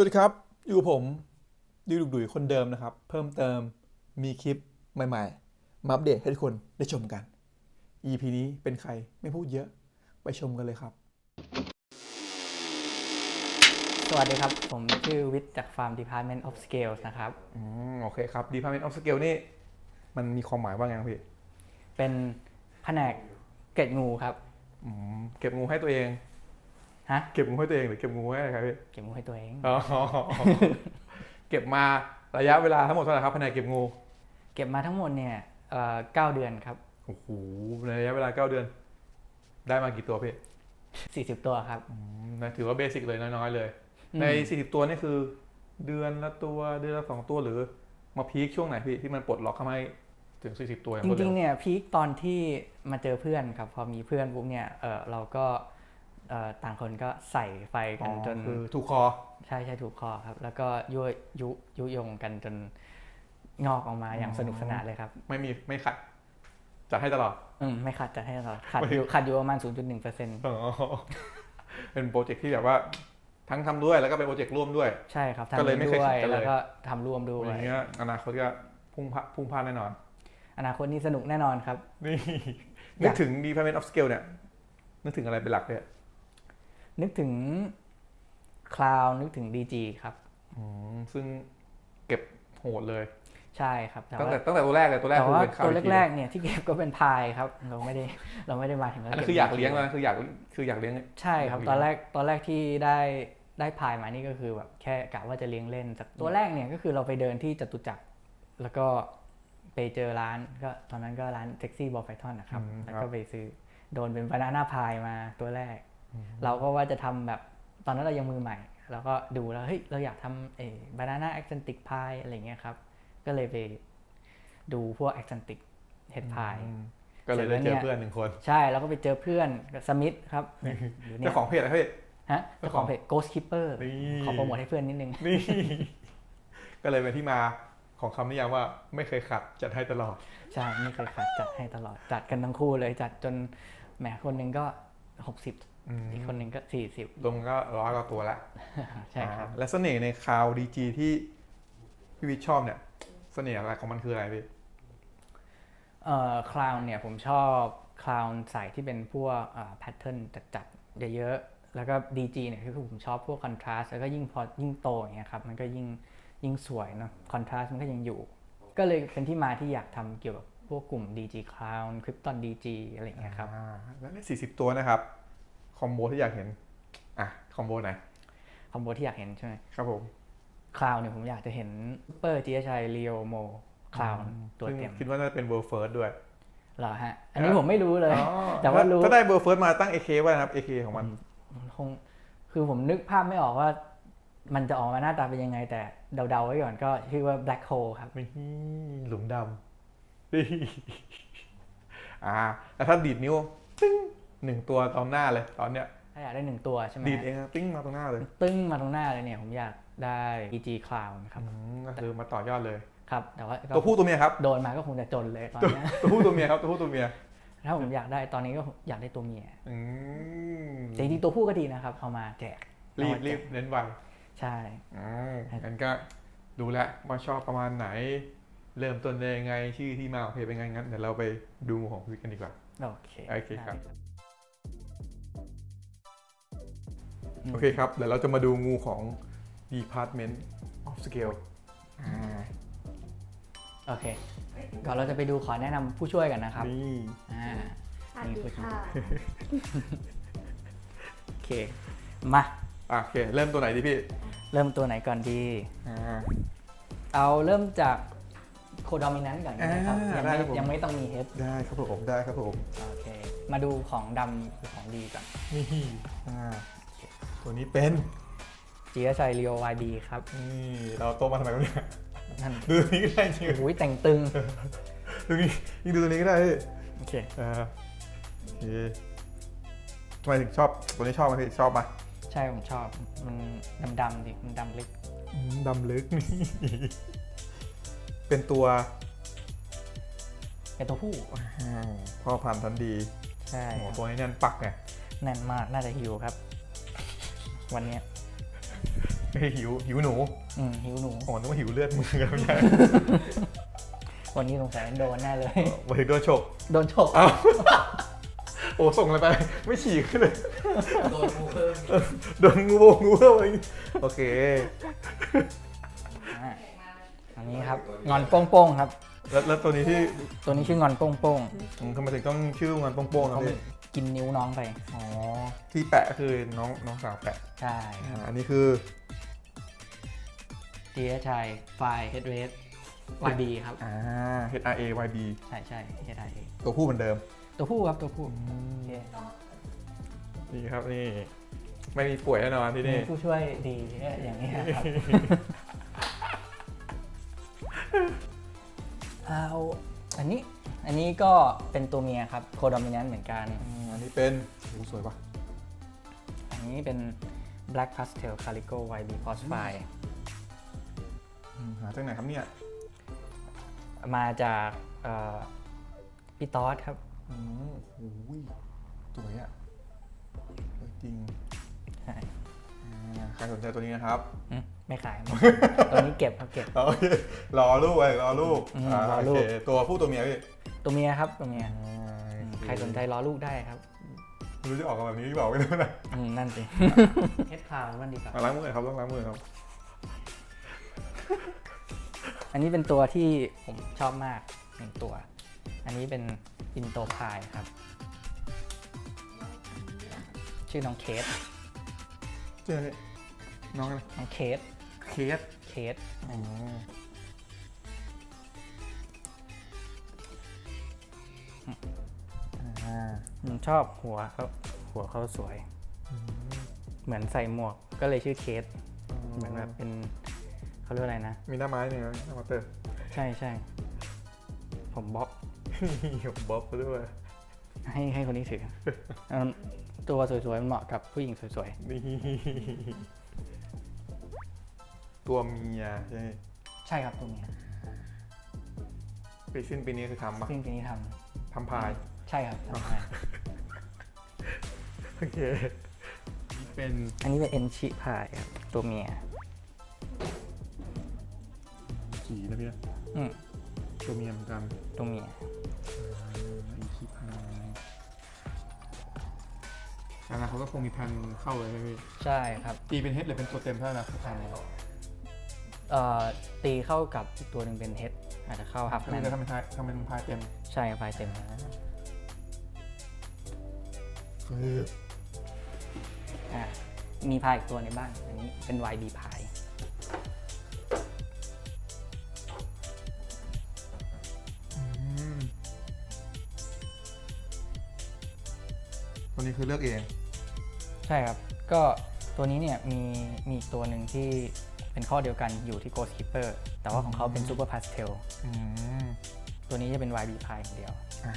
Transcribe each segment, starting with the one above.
สวัสดีครับ อยู่กับผมดิวดุกดุยคนเดิมนะครับ เพิ่มเติมมีคลิปใหม่ๆ มาอัปเดตให้ทุกคนได้ชมกัน EP นี้เป็นใครไม่พูดเยอะไปชมกันเลยครับ สวัสดีครับ ผมชื่อวิทย์จาก Farm Department of Scales นะครับ อืมโอเคครับ Department of Scale นี่ มันมีความหมายว่าไงครับพี่เป็นแผนกเกล็ดงูครับ อืมเก็บงูให้ตัวเอง ฮะเก็บงูให้ตัวเองหรือเก็บงูให้อะไรครับพี่เก็บงูให้ตัวเองอ๋อเก็บมาระยะเวลาทั้งหมดเท่าไหร่ครับแผนกเก็บงู เก็บมาทั้งหมดเนี่ยเอ่อเก้าเดือนครับโอ้โหในระยะเวลาเก้าเดือน ได้มากี่ตัวพี่40ตัวครับอืมนะถือว่าเบสิกเลยน้อยๆเลยอืมใน40ตัวนี่คือ เดือนละตัวเดือนละสองตัวหรือมาพีคช่วงไหนพี่ที่มันปลดล็อกทำให้ถึง40ตัวอย่างจรวดริเร็งวๆเนี่ยพีคตอนที่มาเจอเพื่อนครับ พอมีเพื่อนปุ๊บเนี่ยเออเราก็เอ่อ ต่างคนก็ใส่ไฟอ๋กัอนจนคือถูกคอ ใช่ใช่ถูกคอครับ แล้วก็ยุยุยุยงกันจนงอกออกมาอย่างอ๋อสนุกสนานเลยครับ ไม่มีไม่ขัดจัดให้ตลอด อืมไม่ขาดจะให้เราขาดไม่อยู่ขาดอยู่ประมาณ 0.1%เปอร์เซ็นต์อ๋อเป็นโปรเจกต์ที่แบบว่าทั้งทำด้วยแล้วก็เป็นโปรเจกต์ร่วมด้วย ใช่ครับก็เลยทำไม่ด้เคยวยขัดกันเลยแล้วก็ทำร่วมด้วอยย่างเงี้ยอนาคตก็พุ่งพะพุ่งพลาดแน่นอน อนาคตนี่สนุกแน่นอนครับนี่อนึกยากถึง Department of Scale เนี่ยนึกถึงอะไรเป็นหลักเนี่ย นึกถึงคลาวนึกถึง DG ครับ อืมซึ่งเก็บโหดเลย ใช่ครับแต่ตั้งว่าแต่ตั้งแต่ตัวแรกเลยตัวแรกแต่คือว่าเป็นคาตัววิทีแรกๆเนี่ยที่เก็บก็เป็นพายครับ เราไม่ได้เราไม่ได้มาถึงอันนั้นบคืออยากเลี้ยง DG แล้วนะคืออยากคืออยากเลี้ยง ใช่ครับอยากเลี้ยงตอนแรกตอนแรกที่ได้ได้พายมานี่ก็คือแบบแค่กะว่าจะเลี้ยงเล่นแต่ตัวแรกเนี่ยก็คือเราไปเดินที่จตุจักรแล้วก็ไปเจอร้านก็ตอนนั้นก็ร้านเซ็กซี่บอลไฟทอนนะครับ อืมแล้วครัก็บไปซื้อโดนเป็นบานาน่าพายมาตัวแรก เราก็ว่าจะทำแบบตอนนั้นเรายังมือใหม่ แล้วก็ดูแล้วเฮ้ยเราอยากทำเออบานาน่าแอคเซนติกพายอะไรเงี้ยครับ ก็เลยไปดูพวกแอคเซนติกเห็ดพายอืมก็เลยได้เสร็เจจอแล้วเนี่ยเพื่อนหนึ่งคน ใช่แล้วก็ไปเจอเพื่อนกับสมิธครับอยู่เนี่เจ้ายของเพจอะไรพี่ฮะเจ้าของเพจ Ghost Keeper นี่ขอโปรโมทให้เพื่อนนิดนึงนี่ก็เลยเป็นที่มาของคำนิยามว่าไม่เคยขัดจัดให้ตลอด ใช่ ไม่เคยขาดจัดให้ตลอด จัดกันทั้งคู่เลยจัดจนแหมคนหนึ่งก็60อืม อีกคนหนึ่งก็40รวมก็ร้อยกว่าตัวละใช่ครับอ่าและเสน่ห์ในคาวดีจีที่พี่วิทย์ชอบเนี่ย เสน่ห์อะไรของมันคืออะไรพี่เอ่อคลาวน์เนี่ยผมชอบคลาวน์ใส่ที่เป็นพวกแพทเทิร์นจัดๆเยอะๆแล้วก็ DG เนี่ยคือผมชอบพวกคอนทราสแล้วก็ยิ่งพอยิ่งโตอย่างเงี้ยครับมันก็ยิ่งยิ่งสวยเนาะคอนทราสมันก็ยังอยู่ ก็เลยเป็นที่มาที่อยากทำเกี่ยวกับพวกกลุ่ม DG Clown Krypton DG อะไรอย่างเงี้ยครับอ่าแล้วในสี่สิบตัวนะครับ คอมโบที่อยากเห็น อะ คอมโบไหน คอมโบที่อยากเห็นใช่ไหมครับผม คลาวเนี่ยผมอยากจะเห็นเปอร์จีชัยเรียวโมคลาวตัวซึ่งเต็ม คิดว่าน่าจะเป็นเบอร์เฟิร์สด้วยเหรอฮะ อันนี้ผมไม่รู้เลยอ๋อแต่ว่ารู้ถ้าได้เบอร์เฟิร์สมาตั้ง AK ไว้นะครับ AK ของมันคงคือผมนึกภาพไม่ออกว่า มันจะออกมาหน้าตาเป็นยังไง แต่เดาๆไว้ก่อนก็ชื่อว่า Black Hole ครับนี่หลุมดำนี่อ่าแล้วถ้าดีดนิ้วตึ้ง หนึ่งตัวตอนหน้าเลยตอนเนี้ยถ้าอยากได้หนึ่งตัวใช่ไหมดีดเองครับติ้งมาตรงหน้าเลยตึ้งมาตรงหน้าเลยเนี่ยผมอยากได้ EG Clown ครับอืมก็คือมาต่อยอดเลย ครับแต่ว่าก็ตัวผู้ตัวเมียครับโดนมาก็คงจะจนเลยตอนเนี้ยตัวผู้ตัวเมียครับตัวผู้ตัวเมียถ้าผมอยากได้ตอนนี้ก็อยากได้ตัวเมียอืมแต่จริงๆตัวผู้ก็ดีนะครับเอามาแจกรีบเอามาแจกรีบเน้นไวใช่ อืมงั้นก็ดูแลวว่าชอบประมาณไหน เริ่มต้นได้ยังไงชื่อที่มาของเพจเป็นไงงั้นเดี๋ยวเราไปดูของพี่กันดีกว่าโอเค โอเคครับ ได้ โอเคครับ เดี๋ยวเราจะมาดูงูของ Department of Scale อ่าโอเค ก่อนเราจะไปดูขอแนะนำผู้ช่วยกันนะครับ นี่ อ่า สวัสดีค่ะ โอเค มา อะโอเค เริ่มตัวไหนดีพี่ เริ่มตัวไหนก่อนดี อ่า เอาเริ่มจากโคดอมินันต์ก่อนนะครับ อ่ายังได้ไม่ครับผม ยังไม่ต้องมีเฮดได้ครับผม ได้ครับผม โอเค มาดูของดำหรือของดีก่อน นี่อ่า ตัวนี้เป็นจีเอชัยเรียววายบีครับ นี่เราโตมาทำไมวะเนี่ยนั่นดูตัวนี้ก็ได้จริงโอ้ยแต่งตึง ดูนี่ยิ่งดูตัวนี้ก็ได้พี่โอเคอ่าโอเคทำไมถึงชอบตัวนี้ชอบไหมพี่ชอบไหมใช่ผมชอบ มันดำๆดิมันดำลึก อืมดำลึกนี่ เป็นตัวเป็นตัวผู้อ้าวพ่อพันธุ์ทันดีใช่โอ้โหครับตัวนี้แน่นปักไง แน่นมาก น่าจะหิวครับ วันเนี้ยเฮ้ยหิวหิวหนูอืมหิวหนู อ๋อนึกว่าหิวเลือดมือกันไม่ใช่วันนี้สงสัยโดนแน่เลยมาถึงโดนฉกโดนฉกอ้าวโอ้ส่งอะไรไป ไม่ฉีกเลย โดนกูเพิ่มโดนงูโบงูเพิ่มอะไรโอเค อะอันนี้ครับงอนโป้งๆครับ แล้วแล้วตัวนี้ที่ตัวนี้ชื่องอนโป้งอืมทำไมถึงต้องชื่องานโป้งๆๆครับเขาพี่กินนิ้วน้องไป อ๋อที่แปะก็คือน้องน้องสาวแปะใช่คอ่ารับอันนี้คือดีเอชไไฟเฮดเรสวายบีครับ อ่า H R A Y B ใช่ใช่เฮดไอตัวผู้เหมือนเดิม ตัวผู้ครับตัวผู้โอเคนี่ครับนี่ ไม่มีป่วยแน่นอนที่นี่มีผู้ช่วยดีอย่างนี้ครับ เอาอันนี้อันนี้ก็เป็นตัวเมียครับโคดอมิ n น n t เหมือนกัน อืมอันนี้เป็นโอ้สวยปะอันนี้เป็น Black Pastel Calico YB Phosphide อืมหาจากไหนครับเนี่ยมาจากเอ่อพี่ตอสครับ อืมโอ้ยสวยอะสวยจริงใช่อ่าใครสนใจตัวนี้นะครับ อืม ไม่ขายตัวนี้เก็บครับเก็บ โอเครอลูกไว้รอลูกอืมอ่ารอโอลูกเคตัวผู้ตัวเมียพี่ตัวเมียครับตัวเมียอ่าอืมโอเใครสนใจรอลูกได้ครับไม่รู้จะออกมาแบบนี้หรือเปล่าไม่รู้นะอืมนั่นสิ เฮดคลาวมันดีกว่าอะล้างมือครับต้องล้างมือครับ อันนี้เป็นตัวที่ผมชอบมากหนึ่งตัว อันนี้เป็นอินโตพายครับ ชื่อน้องเคสเจอน้องอะไรน้องเคส เคสเคสอ๋ออ่าผมชอบหัวเขาหัวเขาสวยเหมือนใส่หมวกก็เลยชื่อเคส เหมือนแบบเป็นเขาเรียกว่าอะไรนะ มีหน้าไม้เนี่ยนะหน้ามาเตอร์ ใช่ใช่ผมบ๊อบผมบ๊อบไปด้วยให้ให้คนนี้ถือเอาตัวสวยๆมันเหมาะกับผู้หญิงสวยนี่ ตัวเมียใช่ไหมๆใช่ครับตัวเมียปีสิ้นปีนี้คือทำปะซึ่งปีนี้ททำพายำใช่ครับทำให้โอเค เป็นอันนี้เป็นเอนชิพายครับตัวเมียสีนะพี่นะอืมตัวเมียเหมือนกันตัวเมียอีคีพายอนาคตก็คงมีแผนเข้าเลยใช่ไหมพี่ใช่ครับตีเป็นเฮดหรือเป็นตัวเต็มเท่านั้นครับแผนเอ่อ ตีเข้ากับอีกตัวหนึ่งเป็นเฮดอาจจะเข้าฮับถ้าแมเป็นนทำเป็นพายทำเป็นพายเต็ม ใช่ครับพายเต็มคืออ่ามีพายอีกตัวในบ้าน อันนี้เป็น YB พายตัวนี้คือเลือกเอง ใช่ครับ ก็ตัวนี้เนี่ยมีมีอีกตัวหนึ่งที่ เป็นข้อเดียวกันอยู่ที่ Ghost Keeper แต่ว่าของเขาเป็น Super Pastel อืมตัวนี้จะเป็น YB พายอย่างเดียว อ่า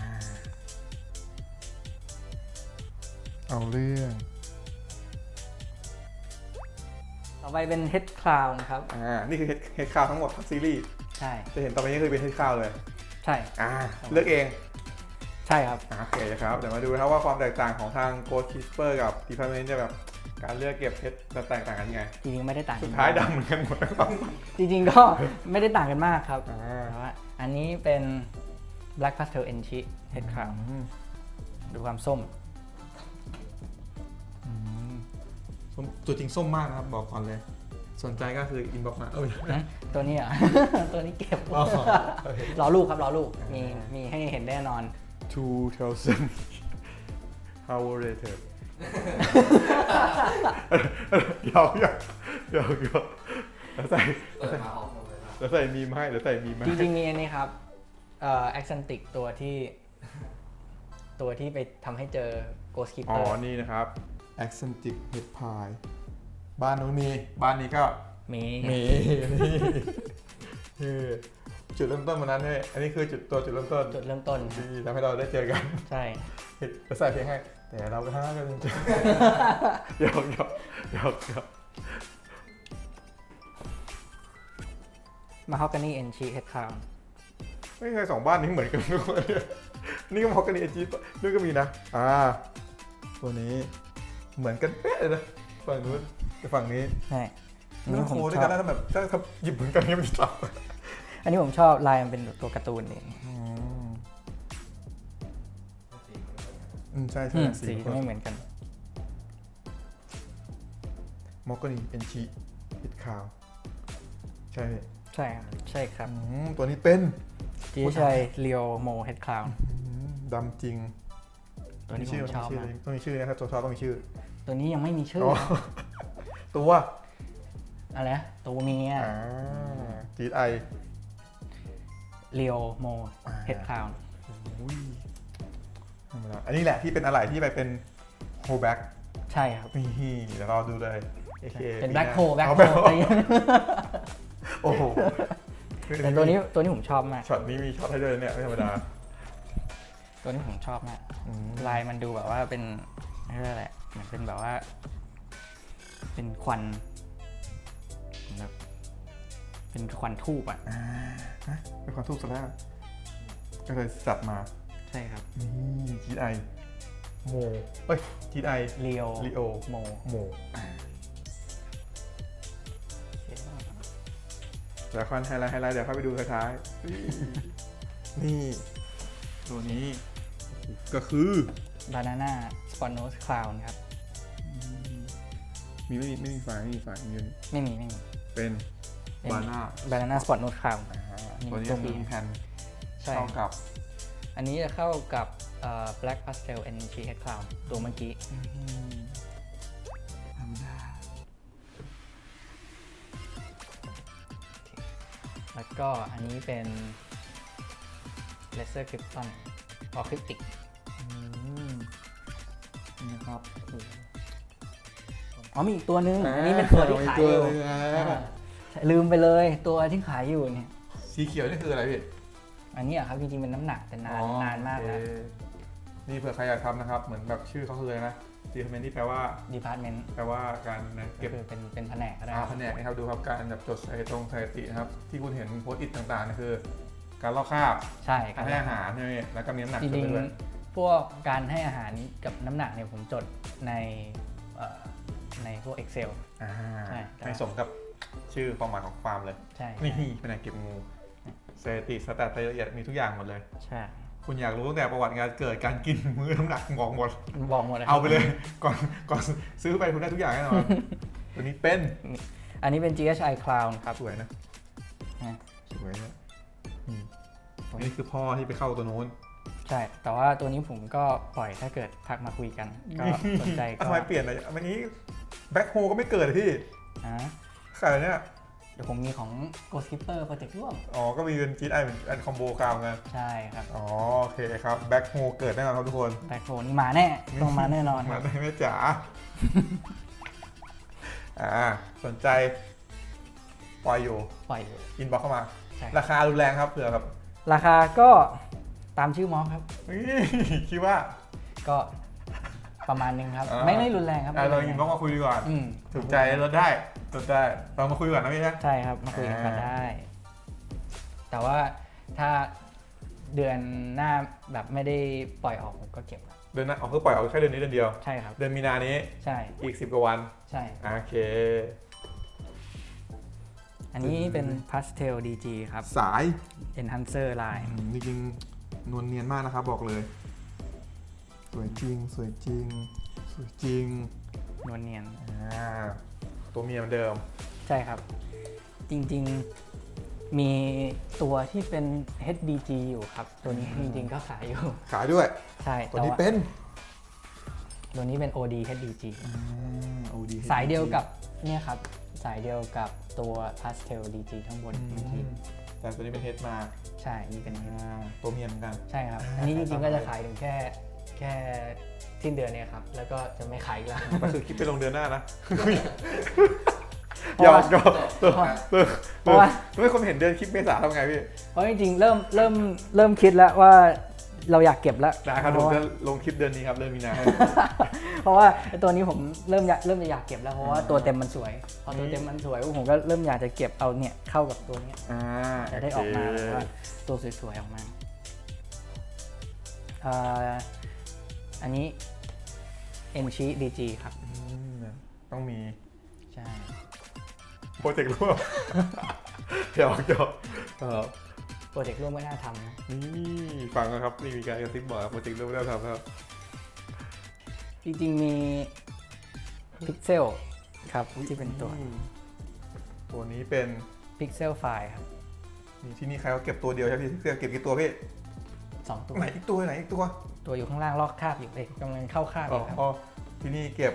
เอาเรื่อง ต่อไปเป็น Head Clown ครับ อ่า นี่คือเฮดเฮดข้าวทั้งหมดทั้งซีรีส์ ใช่ จะเห็นต่อไปนี้คือเป็นเฮดข้าวเลย ใช่ อ่า เลือกเอง ใช่ครับ อ่าโอเคครับ เดี๋ยวมาดูนะครับว่าความแตกต่างของทาง Ghost Keeper กับ Department จะแบบ การเลือกเก็บเพชรจะแตกต่างกันยังไง จริงๆไม่ได้ต่างกัสุนดท้ายมกดำเหมือนกันหมดนะครับจริงๆก็ไม่ได้ต่างกันมากครับอ่าแต่ว่าอันนี้เป็น Black Pastel Enchi Head Clown อืมดูความส้มอืมส้มตัวจริงส้มมากนะครับ บอกก่อนเลย สนใจก็คืออินบ็อกมาเอ้ยนะตัวนี้อะ ตัวนี้เก็บอ๋อโอเค รอลูกครับรอลูกมีอ่ามีมีให้เห็นแน่นอน2000 how later เดี๋ยวเดี๋ยวเดี๋ยวเดี๋ยวเดี๋ยวใส่เปิดมาออกหมดเลยนะเดี๋ยวใส่มีมให้เดี๋ยวใส่มีมให้จริงๆมีอันนี้ครับเอ่อ Accentic ตัวที่ ตัวที่ไปทำให้เจอ Ghost อ๋อ Keeper นี่นะครับ accentic head pie บ้านนู้นมีบ้านนี้ก็ มี มีนี่คือจุดเริ่มต้นวันนั้นเนี่ยอันนี้คือจุดตัวจุดเริ่มต้นจุดเริ่มต้นครับที่ทำให้เราได้เจอกันใช่จะใส่เพลงให้ แต่เราก็ห้ากันจริงๆหยอกหยอกหยอกหยอก Mahogany Enchi Head Clown ไม่เคยสองบ้านนี้เหมือนกันทุกคนเนี่ยนี่ก็มอกกันเอจีนู่นก็มีนะ อ่า ตัวนี้เหมือนกันเป๊ะเลยนะ ฝั่งนู้นกับฝั่งนี้ใช่ไม่ต้องโคด้วยกันนะถ้าแบบถ้าถ้าหยิบเหมือนกันนี่มันจะตับอันนี้ผมชอบลายมันเป็นตัวการ์ตูนเอง อืมใช่อืใช่มสีสีมันจะก็ไม่เหมือนกัน มอกกนี่เป็นชีปิดขาว ใช่ใช่ครับใช่ครับอืมตัวนี้เป็นจีใช่เรียวโมเฮดคลาวอืมดำจริงตัวนี้ชื่ผมชอบชื่มากต้องมีชื่อนะครับตัวชอบต้องมีชื่อตัวนี้ยังไม่มีชื่อออตัวอะไรนะตัวเมียอ่าจีดไอเรียวโมอ่าเฮดคลาวอุ้ย ธรรมดาอันนี้แหละที่เป็นอะไรที่ไปเป็นโฮแบ็กใช่ครับ นี่เดี๋ยวเราดูเลย AK เป็นแบล็คโฮแบล็คเอาโฮโอ้โหแต่ตัวนี้ตัวนี้ผมชอบมากช็อตนี้มีช็อตให้ด้วยเนี่ยไม่ธรรมดา ตัวนี้ผมชอบมากอืมลายมันดูแบบว่าเป็นเรียกอะไรเหมือนเป็นแบบว่า เป็นควันแบบเป็นควันทูบอะอ่าฮะเป็นความทุกข์ซะแล้วก็เลยจัดมา ใช่ครับนี่จีดไอโมเอ้ยจีดไอเรียวลีโอโมโมเดี๋ยวคอนไฮไลท์ไฮไลท์เดี๋ยวเข้าไปดูท้ายๆนี่ ตัวนี้ก็คือบานาน่าสปอนโนสคลาวครับ มีไม่มีไม่มีไฟไม่มีไฟมีไม่มีไม่มี เป็นเป็นบาน่าบานาน่าสปอนโนสคลาวมีตัวนี้ตัวคือ B มีแผ่นใช่เข้ากับ อันนี้จะเข้ากับเอ่อ Black Pastel and G Head Cloud ตัวเมื่อกี้ธรรมดาแล้วก็อันนี้เป็น Lesser Krypton ออคริปติกอืมนี่นะครับอ๋อมีอีกตัวนึง อันนี้เป็นตัวที่ขายอยู่มีตัวหนึ่งอะอ่าลืมไปเลยตัวที่ขายอยู่เนี่ย สีเขียวนี่คืออะไรพี่ อันนี้อะครับจริงๆเป็นน้ำหนักแต่นานนานมากแล้วโอเคนี่เผื่อใครอยากทำนะครับ เหมือนแบบชื่อเขาคืออะไรนะดีคอมเมนที่แปลว่า Department แปลว่าการก็เก็บคือเป็นเป็นแผนกก็ได้อาแผนกนะครับดูครับการแบบจดสถิตรงสถิตินะครับ ที่คุณเห็นโพสต์อิทต่างๆนี่คือ การลอกคราบใช่คการรับให้อาหารใช่ไหมแล้วก็มีน้ำหนักจริงขึ้นไปด้วยๆพวกการให้อาหารกับน้ำหนักเนี่ยผมจดในเอ่อในพวก Excel อ่าใช่ ให้สมกับชื่อความหมายของฟาร์มเลย ใช่ นี่แผนกเก็บงู สถิติสแตทรายละเอียดมีทุกอย่างหมดเลย ใช่ คุณอยากรู้ตั้งแต่ประวัติการเกิดการกินมื้อน้ำหนักบอกหมด บอกหมดเลยเอาไปเลยก่อนก่อนซื้อไปคุณได้ทุกอย่างแน่นอนตัวนี้เป็น อันนี้เป็น GHI Clown ครับสวยนะนะสวยนะนี่นี่คือพ่อที่ไปเข้าตัวนู้น ใช่ แต่ว่าตัวนี้ผมก็ปล่อยถ้าเกิดทักมาคุยกัน ก็สนใจก็ทำไมเปลี่ยนอะไรวันนี้แบ็คโฮก็ไม่เกิดเลยพี่นะขายอะไรเนี่ย เดี๋ยวผมมีของ Ghost Keeper Project ร่วม อ๋อ ก็มีเป็นจีไอเป็นอันคอมโบกาวไงใช่ครับอ๋อ โอเคครับ แบ็คโฮเกิดแน่นอนครับทุกคนแบ็คโฟนี่มาแน่ต้องมาแน่นอนคมารับได้แม่จ๋า อ่า สนใจปล่อยอยู่ ปล่อยอยู่อินบ็อกเข้ามา ใช่ ราคารุนแรงครับเผื่อครับราคาก็ตามชื่อมอครับ นี่คิดว่าก็ ประมาณนึงครับ อ่า ไม่ไม่รุนแรงครับอะเราไม่อิรุนนบ็แรอกงมาคุยดีกว่าอืมถูกใจลดได้ลดได้เรามาคุยก่อนนะพี่นะ ใช่ครับมาคุยกันอ่า ได้ แต่ว่าถ้าเดือนหน้าแบบไม่ได้ปล่อยออกผมก็เก็บครับเดือนหน้าเอาเพิ่งปล่อยเอาแค่เดือนนี้เดือนเดียว ใช่ครับ เดือนมีนานี้ใช่อีก 10กว่าวันใช่ โอเค อันนี้เป็น Pastel DG ครับ สาย Enhancer Line อืมจริงๆนวลเนียนมากนะครับบอกเลย สวยจริง สวยจริง สวยจริงนวลเนียน อ่าตัวเมียเหมือนเดิม ใช่ครับ จริงๆมีตัวที่เป็น HDG อยู่ครับ ตัวนี้จริงๆก็ขายอยู่ ขายด้วย ใช่ตัวแต่นี้ว่าเป็นตัวนี้เป็น OD HDG โอดีสายเดียวกับเนี่ยครับ สายเดียวกับตัว Pastel DG ข้างบนเมื่อกี้แต่ตัวนี้เป็นเฮดมา ใช่นี่เป็น อ่าตัวเมียเหมือนกัน ใช่ครับ อันนี้จริงๆก็จะขายถึงแค่ แค่สิ้นเดือนเนี่ยครับ แล้วก็จะไม่ขายอีกแล้ว ก็คือคลิปไปลงเดือนหน้านะเพหยราะอว่ากหยอกเออเออเพราะว่า ไม่คนเห็นเดือนคลิปเมษาทำไงพี่เพราะจริงๆเริ่มเริ่มเริ่มคิดแล้วว่าเราอยากเก็บแล้วนะครับเพผมราะว่าจะลงคลิปเดือนนี้ครับเดือนมีนา เพราะว่าไอ้ตัวนี้ผมเริ่มอยากเริ่มจะอยากเก็บแล้วเพราะว่าตัวเต็มมันสวยพอตัวเต็มมันสวยผมก็เริ่มอยากจะเก็บเอาเนี่ยเข้ากับตัวเนี้ยอ่าจะได้ออกมาแบบว่าตัวสวยๆออกมาเอ่อ อันนี้ e n c h i DG ครับ อืมต้องมีใช่ โปรเจกต์ร่วม เดี๋ยวเดี๋ยวเออโปรเจกต์ร่วมไม่น่าทำนะนี่ฟังนะครับนี่มีการกระซิบบอกครับโปรเจกต์ร่วมไม่ได้ทำครับ จริงๆมีพิกเซลครับ ที่เป็นตัวอืมตัวนี้เป็นพิกเซลไฟล์ครับนี่ที่นี่ใครเขาเก็บตัวเดียวใช่ไหมพี่เสื้อเก็บกี่ตัวพี่ สองตัวไหนอีกตัวไหนอีกตัว ตัวอยู่ข้างล่างลอกคราบอยู่เลยกำลังเข้าคราบออ๋อยู่ครับที่นี่เก็บ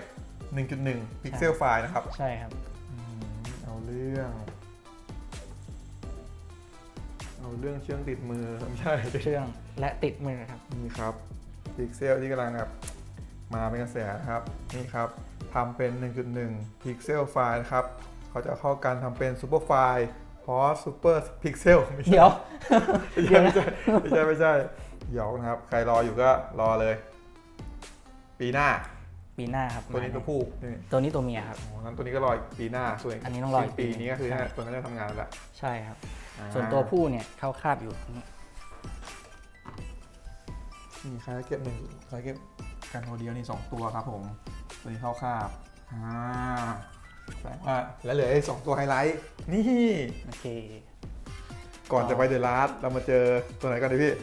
1.1 พิกเซลไฟล์นะครับใช่ครับ อืมเอาเรื่อง เอาเรื่องเชื่องติดมือไม่ใช่เครื่องและติดมือครับ นี่ครับพิกเซลที่กำลังแบบมาเป็นกระแสนะครับ นี่ครับทำเป็น 1.1 พิกเซลไฟล์นะครับ เขาจะเข้ากันทำเป็นซูเปอร์ไฟล์พอซูเปอร์พิกเซลไม่ใช่ เดี๋ยว ไม่ใช่ไม่ใช่ไม่ใช่ไม่ใช่ห ยอกนะครับ ใครรออยู่ก็รอเลย ปีหน้า ปีหน้าครับตัวนี้ตัวผู้นี่ตัวนี้ตัวเมียครับ อ๋องั้นตัวนี้ก็รออีกปีหน้าส่วนอันนี้ต้องรออีกปีปีนี้ก็คือใช่ ตัวนั้นจะทำงานแล้ว ใช่ครับ อ่า ส่วนตัวผู้เนี่ยเข้าคราบอยู่นี่นี่ใครเก็บหนึ่งใครเก็บกันตัวเดียวนี่สองตัวครับผม ตัวนี้เข้าคาบอ่าแสดงว่าแล้วเหลือไอ้สองตัวไฮไลท์นี่ โอเค ก่อนจะไปเดอะลาสเรามาเจอตัวไหนกันดีพี่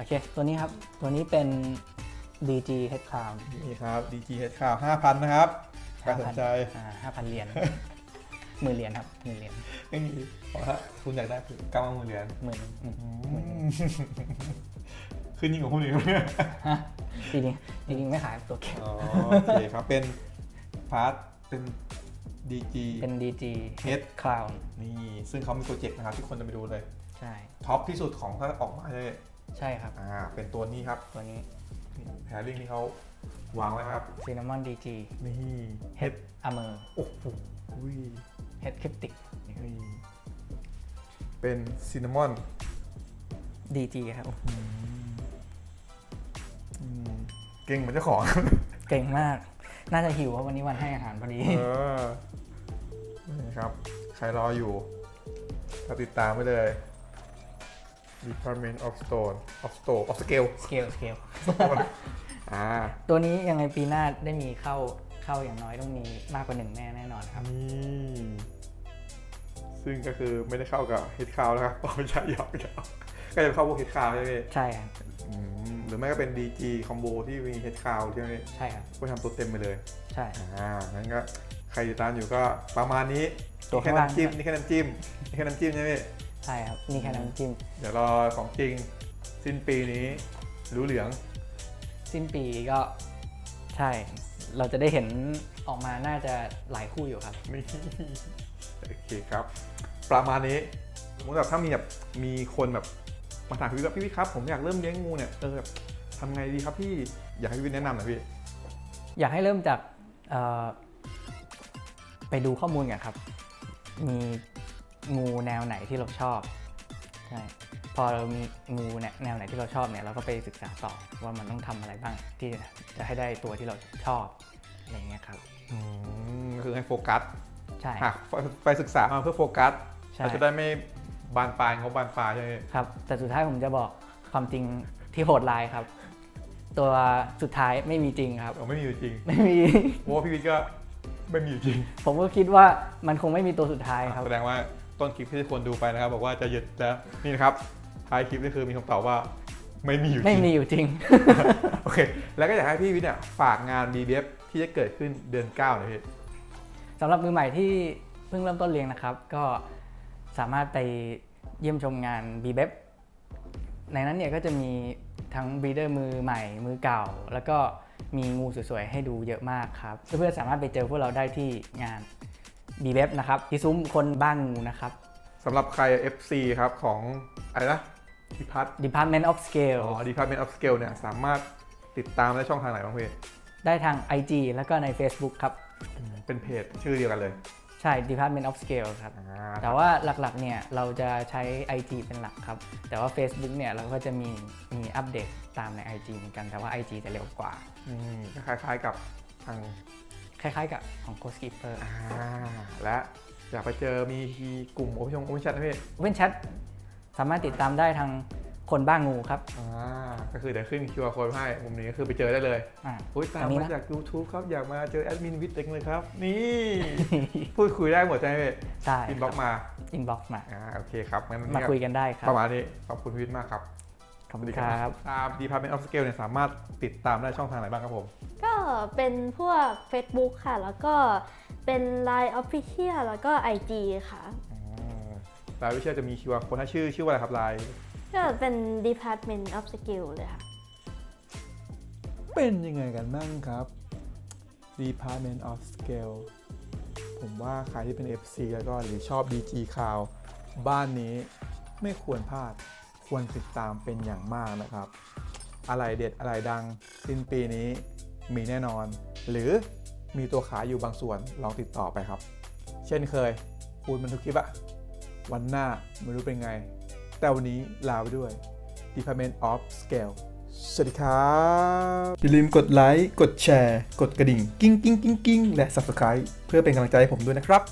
โอเค ตัวนี้ครับ ตัวนี้เป็น DG Head Crown นี่ครับ DGH ข่าว5,000 นะครับใครสนใจอ่าห้าพันเหรียญหมื่นเหรียญครับหมื่นเหรียญไม่มีเพราะว่าคุณอยากได้คือกำลังมือเหรียญหมื่นอืมขึ้นยิ่งกว่าหุ้นอีกเนี่ยฮะจริงๆจริงๆไม่ขายตัวเก็บอ๋อโอเคครับ เป็นพาร์ทเป็น DG เป็น DG Head Crown นี่ ซึ่งเขามีโปรเจกต์นะครับที่คนจะไปดูเลย ใช่ ท็อปที่สุดของถ้าออกมาเลย ใช่ครับอ่าเป็นตัวนี้ครับตัวนี้แพรลิงที่เขาวางไว้ครับ Cinnamon DG นี่ Head Armor โอ้โหอุ้ย Head Cryptic นี่เป็นซินนามอน DG ครับเก่งเหมือนเจ้าของ เก่งมาก น่าจะหิวเพราะวันนี้วันให้อาหารพอดีเออนี่ครับ ใครรออยู่ก็ติดตามไปเลย Department of Stone of Stone of Scale Scale Scale อ่าตัวนี้ยังไงปีหน้าได้มีเข้าเข้าอย่างน้อยต้องมีมากกว่าหนึ่งแน่แน่นอนครับ นี่ซึ่งก็คือไม่ได้เข้ากับเฮดคาวนะครับอ๋อไม่ใช่หยอกหยอกก็จะเข้าพวกเฮดคาวใช่ไหมใช่ครับอืมหรือไม่ก็เป็น DG คอมโบที่มีเฮดคาวใช่ไหมใช่ครับ ก็ทำตัวเต็มไปเลย ใช่ อ่า งั้นก็ใครติดตามอยู่ก็ประมาณนี้ตัวนี่แค่ข้างล่าง น้ำจิ้มนี่แค่น้ำจิ้มนี่แค่น้ำจิ้มใช่ไหม ใช่ครับนี่แค่น้ำจิ้ม เดี๋ยวรอของจริงสิ้นปีนี้รู้เหลือง สิ้นปีก็ใช่ เราจะได้เห็นออกมาน่าจะหลายคู่อยู่ครับ นี่โอเคครับ ประมาณนี้สมมติแบบถ้ามีแบบมีคนแบบมาถามพี่วิทย์ว่าพี่วิทย์ครับ ผมอยากเริ่มเลี้ยงงูเนี่ยเออแบบทำไงดีครับพี่อยากให้พี่วิทย์แนะนำหน่อยพี่ อยากให้เริ่มจากเอ่อไปดูข้อมูลกันครับ มี งูแนวไหนที่เราชอบใช่พอเรามีงูเนี่ยแนวไหนที่เราชอบเนี่ยเราก็ไปศึกษาต่อว่ามันต้องทำอะไรบ้างที่จะให้ได้ตัวที่เราชอบอะไรอย่างเงี้ยครับอืมก็คือให้โฟกัสใช่หากไปศึกษามาเพื่อโฟกัสใช่เราจะได้ไม่บานปลายงบบานปลายใช่ไหมครับ แต่สุดท้ายผมจะบอกความจริงที่โหดร้ายครับ ตัวสุดท้ายไม่มีจริงครับเราไม่มีอยู่จริง ไม่มีเพราะว่าพี่วิทย์ก็ไม่มีอยู่จริง ผมก็คิดว่ามันคงไม่มีตัวสุดท้ายครับแสดงว่า ต้นคลิปที่ทุกคนดูไปนะครับ บอกว่าจะหยุดแล้วนี่นะครับท้ายคลิปนี่คือมีคำตอบว่าไม่มีอยู่จไม่ริงมีอยู่จริง โอเค แล้วก็อยากให้พี่วิทย์เนี่ยฝากงาน BBF ที่จะเกิดขึ้นเดือน9หน่อยพี่ สำหรับมือใหม่ที่เพิ่งเริ่มต้นเรียนนะครับ ก็สามารถไปเยี่ยมชมงาน b b e p ในนั้นเนี่ยก็จะมีทั้งบ r ีเดอร์มือใหม่มือเก่า แล้วก็มีงูสวยๆให้ดูเยอะมากครับ เพื่อนๆสามารถไปเจอพวกเราได้ที่งาน b b e p นะครับที่ซุ้มคนบ้านงูนะครับสำหรับใคร FC ครับของอะไรนะพิพัฒน์ Department of Scale อ๋อ Department of Scale เนี่ยสามารถติดตามได้ช่องทางไหนบ้างพี่ได้ทาง IG แล้วก็ใน Facebook ครับเป็นเพจชื่อเดียวกันเลยใช่ Department of Scale ครับ อ่าแต่ว่าหลักๆ เนี่ย เราจะใช้ IG เป็นหลักครับ แต่ว่า Facebook เนี่ย เราก็จะมีมีอัปเดตตามใน IG เหมือนกัน แต่ว่า IG จะเร็วกว่า อืมก็คล้ายๆกับทาง คล้ายๆกับของ Ghost Keeper อ่าและอยากไปเจอมีกลุ่มโอพิชงโอพิชัดนะพี่เว้นแชทสามารถติดตามได้ทางคนบ้างูครับ อ่าก็คือเดี๋ยวขึ้น QR code ให้มุมนี้ก็คือไปเจอได้เลยอ่า อุ้ยตาอัมนนี้มานะ จาก YouTube ครับ อยากมาเจอแอดมินวิทย์เองเลยครับ นี่ พูดคุยได้หมดใช่ไหมพี่ใช่อินบ็อกมา อินบ็อกซ์มา อ่าโอเคครับงั้นมาคุยกันได้ครับ ประมาณนี้ขอบคุณวิทย์มากครับขอบคุณครับตาม Department of Scale เนี่ยสามารถติดตามได้ช่องทางไหนบ้างครับผมก็ เป็นพวก Facebook ค่ะ แล้วก็เป็น Line Official แล้วก็ IG ค่ะ รายวิเชียจะมี QR code ถ้าชื่อชื่อว่าอะไรครับไลน์ก็เป็น Department of Skill เลยค่ะ เป็นยังไงกันบ้างครับ Department of Scale ผมว่าใครที่เป็น FC แล้วก็หรือชอบ DG ข่าว บ้านนี้ไม่ควรพลาดควรติดตามเป็นอย่างมากนะครับ อะไรเด็ดอะไรดังสิ้นปีนี้ มีแน่นอน หรือมีตัวขายอยู่บางส่วนลองติดต่อไปครับ เช่นเคยพูดมันทุกคลิปอะวันหน้าไม่รู้เป็นไง แต่วันนี้ลาไปด้วย Department of Scale สวัสดีครับ อย่าลืมกดไลค์ กดแชร์ กดกระดิ่ง กิ้งกิ้งกิ้งกิ้งและ Subscribe เพื่อเป็นกำลังใจให้ผมด้วยนะครับ